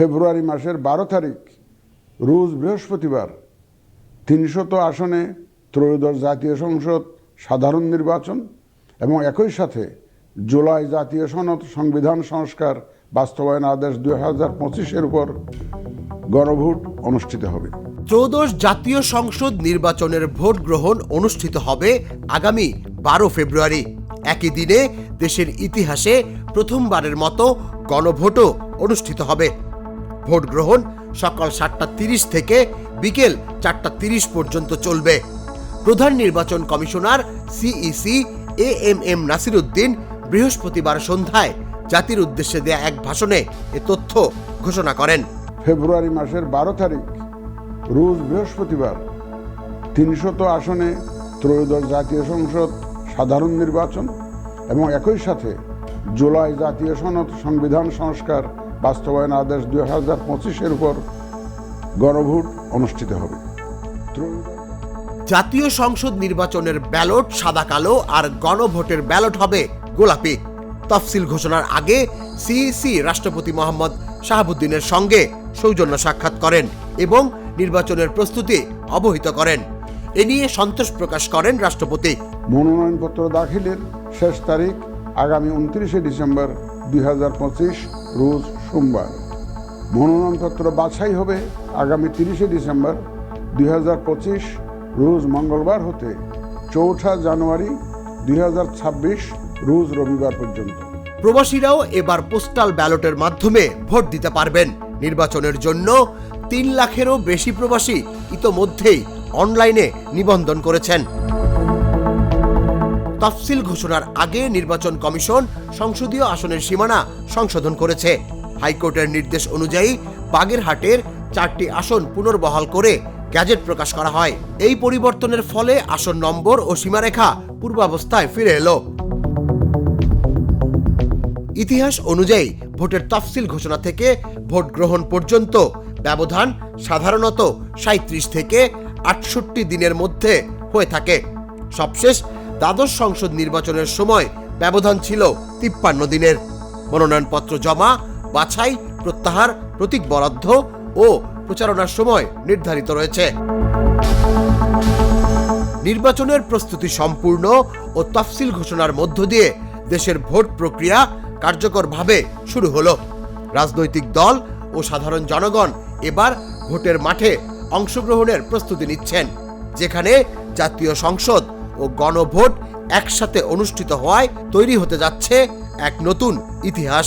ফেব্রুয়ারি মাসের বারো তারিখ, রোজ বৃহস্পতিবার, তিনশত আসনে ত্রয়োদশ জাতীয় সংসদ, সাধারণ নির্বাচন এবং একই সাথে জুলাই জাতীয় সনদ সংবিধান সংস্কার বাস্তবায়ন আদেশ দুই হাজার পঁচিশের উপর গণভোট অনুষ্ঠিত হবে। ত্রয়োদশ জাতীয় সংসদ নির্বাচনের ভোট গ্রহণ অনুষ্ঠিত হবে আগামী বারো ফেব্রুয়ারি। একই দিনে দেশের ইতিহাসে প্রথমবারের মতো গণভোটও অনুষ্ঠিত হবে। ভোট গ্রহণ সকাল সাতটা তিরিশ থেকে বিকেল চারটা তিরিশ পর্যন্ত চলবে। প্রধান নির্বাচন commissioner CEC A M M Nasiruddin বৃহস্পতিবার সন্ধ্যায় জাতির উদ্দেশ্যে দেয়া এক ভাষণে এ তথ্য ঘোষণা করেন। ফেব্রুয়ারি মাসের বারো তারিখ, রোজ বৃহস্পতিবার, তিনশত আসনে ত্রয়োদশ জাতীয় সংসদ সাধারণ নির্বাচন এবং একই সাথে জুলাই জাতীয় সনদ সংবিধান সংস্কার বাস্তবায়ন আদেশ দুই হাজার পঁচিশের উপর গণভোট অনুষ্ঠিত হবে। জাতীয় সংসদ নির্বাচনের ব্যালট সাদা কালো আর গণভোটের ব্যালট হবে গোলাপি। তফসিল ঘোষণার আগে সিইসি রাষ্ট্রপতি মোহাম্মদ শাহাবুদ্দিনের সঙ্গে সৌজন্য সাক্ষাৎ করেন এবং নির্বাচনের প্রস্তুতি অবহিত করেন। এ নিয়ে সন্তোষ প্রকাশ করেন রাষ্ট্রপতি। মনোনয়নপত্র দাখিলের শেষ তারিখ আগামী উনত্রিশে ডিসেম্বর দুই রোজ সোমবার। মনোনয়নপত্র বাছাই হবে আগামী তিরিশে ডিসেম্বর দুই রোজ মঙ্গলবার হতে চৌঠা জানুয়ারি দুই রোজ রবিবার পর্যন্ত। প্রবাসীরাও এবার পোস্টাল ব্যালটের মাধ্যমে ভোট দিতে পারবেন। নির্বাচনের জন্য তিন লাখেরও বেশি প্রবাসী ইতোমধ্যেই অনলাইনে নিবন্ধন করেছেন। তফসিল ঘোষণার আগে নির্বাচন কমিশন সংসদীয় আসনের সীমানা সংশোধন করেছে। হাইকোর্টের নির্দেশ অনুযায়ী বাগেরহাটের চারটি আসন পুনর্বহাল করে গ্যাজেট প্রকাশ করা হয়। এই পরিবর্তনের ফলে আসন নম্বর ও সীমারেখা পূর্বাবস্থায় ফিরে এলো। ইতিহাস অনুযায়ী ভোটের তফসিল ঘোষণা থেকে ভোট গ্রহণ পর্যন্ত ব্যবধান সাধারণত সাঁত্রিশ থেকে আটষট্টি দিনের মধ্যে হয়ে থাকে। সবশেষ দ্বাদশ সংসদ নির্বাচনের সময় ব্যবধান ছিল তিপ্পান্ন দিনের। মনোনয়নপত্র জমা বাছাই, প্রত্যাহার, প্রতীক বরাদ্দ ও প্রচারণার সময় নির্ধারিত রয়েছে। নির্বাচনের প্রস্তুতি সম্পূর্ণ ও তফসিল ঘোষণার মধ্য দিয়ে দেশের ভোট প্রক্রিয়া কার্যকরভাবে শুরু হলো। রাজনৈতিক দল ও সাধারণ জনগণ এবার ভোটের মাঠে অংশগ্রহণের প্রস্তুতি নিচ্ছেন, যেখানে জাতীয় সংসদ ও গণভোট একসাথে অনুষ্ঠিত হওয়ায় তৈরি হতে যাচ্ছে এক নতুন ইতিহাস।